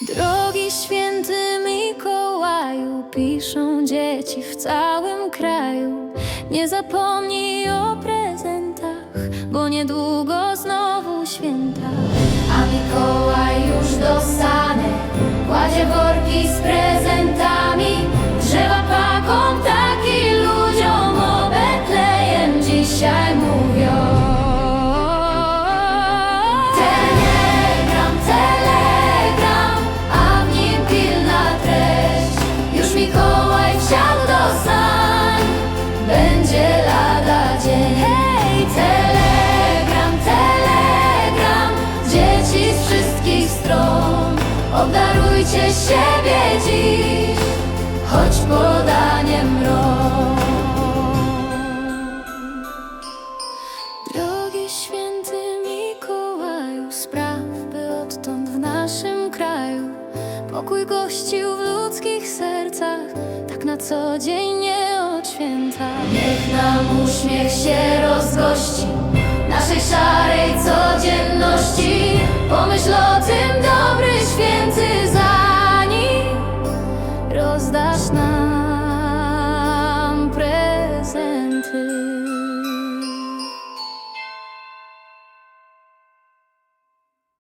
Drogi święty Mikołaju, piszą dzieci w całym kraju. Nie zapomnij o prezentach, bo niedługo znowu święta. A Mikołaj już do Obdarujcie siebie dziś, choć podaniem rąk. Drogi święty Mikołaju, spraw, by odtąd w naszym kraju pokój gościł w ludzkich sercach, tak na co dzień nie od święta. Niech nam uśmiech się rozgości naszej szarej you.